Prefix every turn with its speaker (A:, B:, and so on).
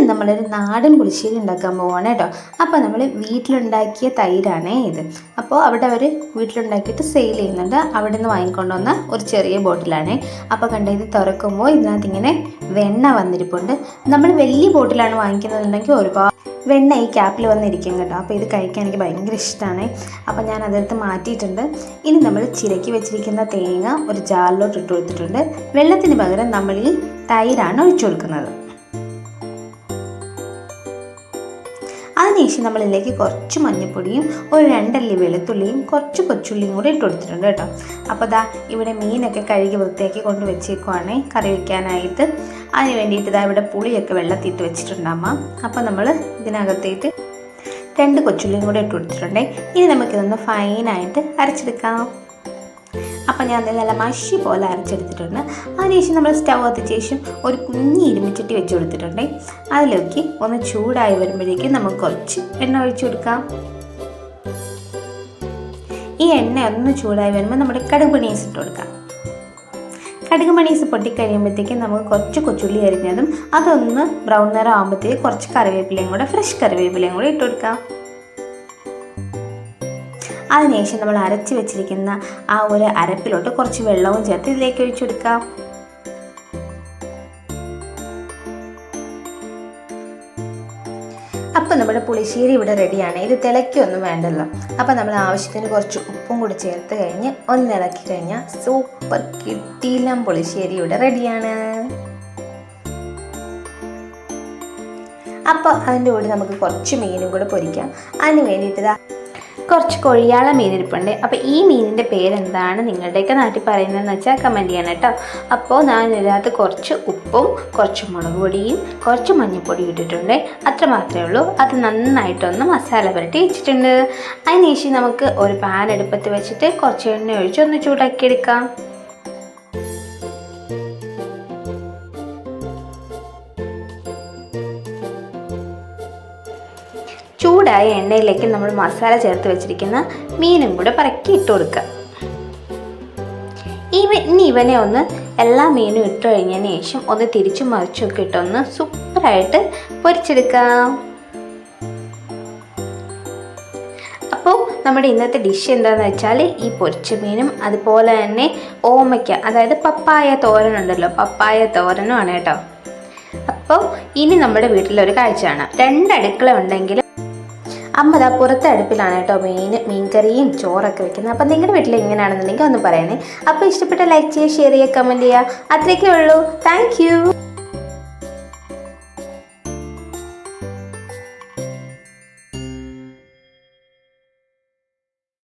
A: നമ്മളൊരു നാടൻ പുളിശ്ശേരി ഉണ്ടാക്കാൻ പോവാണ് കേട്ടോ. അപ്പോൾ നമ്മൾ വീട്ടിലുണ്ടാക്കിയ തൈരാണേ ഇത്. അപ്പോൾ അവിടെ അവർ വീട്ടിലുണ്ടാക്കിയിട്ട് സെയിൽ ചെയ്യുന്നുണ്ട്. അവിടെ നിന്ന് വാങ്ങിക്കൊണ്ടുവന്ന ഒരു ചെറിയ ബോട്ടിലാണേ. അപ്പോൾ കണ്ട ഇത് തുറക്കുമ്പോൾ ഇതിനകത്ത് ഇങ്ങനെ വെണ്ണ വന്നിരിപ്പുണ്ട്. നമ്മൾ വലിയ ബോട്ടിലാണ് വാങ്ങിക്കുന്നതെന്നുണ്ടെങ്കിൽ ഒരുപാട് വെണ്ണ ഈ ക്യാപ്പിൽ വന്നിരിക്കും കേട്ടോ. അപ്പോൾ ഇത് കഴിക്കാൻ എനിക്ക് ഭയങ്കര ഇഷ്ടമാണ് അപ്പോൾ ഞാൻ അതെടുത്ത് മാറ്റിയിട്ടുണ്ട്. ഇനി നമ്മൾ ചിരക്കി വെച്ചിരിക്കുന്ന തേങ്ങ ഒരു ജാറിലോട്ട് ഇട്ട് കൊടുത്തിട്ടുണ്ട്. വെള്ളത്തിന് പകരം നമ്മൾ ഈ തൈരാണ് ഒഴിച്ചു കൊടുക്കുന്നത്. അതിനുശേഷം നമ്മളിതിലേക്ക് കുറച്ച് മഞ്ഞൾപ്പൊടിയും ഒരു രണ്ടല്ലി വെളുത്തുള്ളിയും കുറച്ച് കൊച്ചുള്ളിയും കൂടി ഇട്ട് കൊടുത്തിട്ടുണ്ട് കേട്ടോ. അപ്പോൾ ദാ ഇവിടെ മീനൊക്കെ കഴുകി വൃത്തിയാക്കി കൊണ്ട് വെച്ചേക്കുവാണേ കറി വയ്ക്കാനായിട്ട് അതിന് വേണ്ടിയിട്ട് ഇതാ ഇവിടെ പുളിയൊക്കെ വെള്ളത്തിയിട്ട് വെച്ചിട്ടുണ്ട് അമ്മ. അപ്പോൾ നമ്മൾ ഇതിനകത്തേക്ക് രണ്ട് കൊച്ചുള്ളിയും കൂടി ഇട്ട് കൊടുത്തിട്ടുണ്ടേ. ഇനി നമുക്കിതൊന്ന് ഫൈനായിട്ട് അരച്ചെടുക്കാം. അപ്പം ഞാൻ നല്ല മഷി പോലെ അരച്ചെടുത്തിട്ടുണ്ട്. അതിനുശേഷം നമ്മൾ സ്റ്റൗ കത്തിച്ച ശേഷം ഒരു കുഞ്ഞി ഇരുമിച്ചിട്ട് വെച്ച് കൊടുത്തിട്ടുണ്ട്. അതിലേക്ക് ഒന്ന് ചൂടായി വരുമ്പോഴേക്കും നമുക്ക് കുറച്ച് എണ്ണ ഒഴിച്ചു കൊടുക്കാം. ഈ എണ്ണ ഒന്ന് ചൂടായി വരുമ്പോൾ നമ്മുടെ കടുക് പണീസ് ഇട്ട് കൊടുക്കാം. കടുക് മണീസ് പൊട്ടിക്കഴിയുമ്പോഴത്തേക്കും നമുക്ക് കുറച്ച് കൊച്ചുള്ളി അരിഞ്ഞതും അതൊന്ന് ബ്രൗൺ നിറം ആകുമ്പോഴത്തേക്ക് കുറച്ച് കറിവേപ്പിലയും കൂടെ ഫ്രഷ് കറിവേപ്പിലയും കൂടെ ഇട്ട് കൊടുക്കാം. അതിനുശേഷം നമ്മൾ അരച്ച് വെച്ചിരിക്കുന്ന ആ ഒരു അരപ്പിലോട്ട് കുറച്ച് വെള്ളവും ചേർത്ത് ഇതിലേക്ക് ഒഴിച്ചു കൊടുക്കാം അപ്പോൾ നമ്മുടെ പുളിശ്ശേരി ഇവിടെ റെഡിയാണ്. ഇത് തിളയ്ക്കൊന്നും വേണ്ടല്ലോ. അപ്പോൾ നമ്മൾ ആവശ്യത്തിന് കുറച്ച് ഉപ്പും കൂടി ചേർത്ത് കഴിഞ്ഞ് ഒന്ന് ഇളക്കി കഴിഞ്ഞാൽ സൂപ്പർ കിട്ടിയില്ലം പുളിശ്ശേരി ഇവിടെ റെഡിയാണ്. അപ്പോൾ അതിന്റെ കൂടെ നമുക്ക് കുറച്ച് മീനും കൂടെ പൊരിക്കാം. അതിന് വേണ്ടിയിട്ട് കുറച്ച് കൊഴിയാള മീനിരിപ്പുണ്ട്. അപ്പോൾ ഈ മീനിന്റെ പേരെന്താണ്? നിങ്ങളുടെയൊക്കെ നാട്ടിൽ പറയുന്നതെന്ന് വെച്ചാൽ കമന്റ് ചെയ്യണം കേട്ടോ. അപ്പോൾ ഞാൻ ഇതിനകത്ത് കുറച്ച് ഉപ്പും കുറച്ച് മുളക് പൊടിയും കുറച്ച് മഞ്ഞൾപ്പൊടിയും ഇട്ടിട്ടുണ്ട്. അത്ര മാത്രമേ ഉള്ളൂ. അത് നന്നായിട്ടൊന്ന് മസാല പുരട്ടി വെച്ചിട്ടുണ്ട്. അതിനുശേഷം നമുക്ക് ഒരു പാൻ എടുപ്പത്ത് വെച്ചിട്ട് കുറച്ച് എണ്ണ ഒഴിച്ച് ഒന്ന് ചൂടാക്കി ചൂടായ എണ്ണയിലേക്ക് നമ്മൾ മസാല ചേർത്ത് വെച്ചിരിക്കുന്ന മീനും കൂടെ പറക്കി ഇട്ട് കൊടുക്കുക ഇവ ഇനി ഇവനെ ഒന്ന് എല്ലാ മീനും ഇട്ട് കഴിഞ്ഞതിന് ശേഷം ഒന്ന് തിരിച്ചു മറിച്ചൊക്കെ ഇട്ടൊന്ന് സൂപ്പറായിട്ട് പൊരിച്ചെടുക്കാം. അപ്പോൾ നമ്മുടെ ഇന്നത്തെ ഡിഷ് എന്താണെന്ന് വെച്ചാൽ ഈ പൊരിച്ച മീനും അതുപോലെ തന്നെ ഓമയ്ക്ക അതായത് പപ്പായ തോരനുണ്ടല്ലോ പപ്പായ തോരനുമാണ് കേട്ടോ. അപ്പോൾ ഇനി നമ്മുടെ വീട്ടിലൊരു കാഴ്ചയാണ് രണ്ട് അടുക്കള ഉണ്ടെങ്കിൽ അമ്മ ദാ പുറത്തെ അടുപ്പിലാണ് കേട്ടോ മീൻ മീൻകറിയും ചോറൊക്കെ വെക്കുന്നത്. അപ്പം നിങ്ങളുടെ വീട്ടിൽ എങ്ങനെയാണെന്നുണ്ടെങ്കിൽ ഒന്ന് പറയണേ. അപ്പോൾ ഇഷ്ടപ്പെട്ട ലൈക്ക് ചെയ്യുക ഷെയർ ചെയ്യുക കമന്റ് ചെയ്യുക. അത്രയൊക്കെ ഉള്ളൂ. താങ്ക്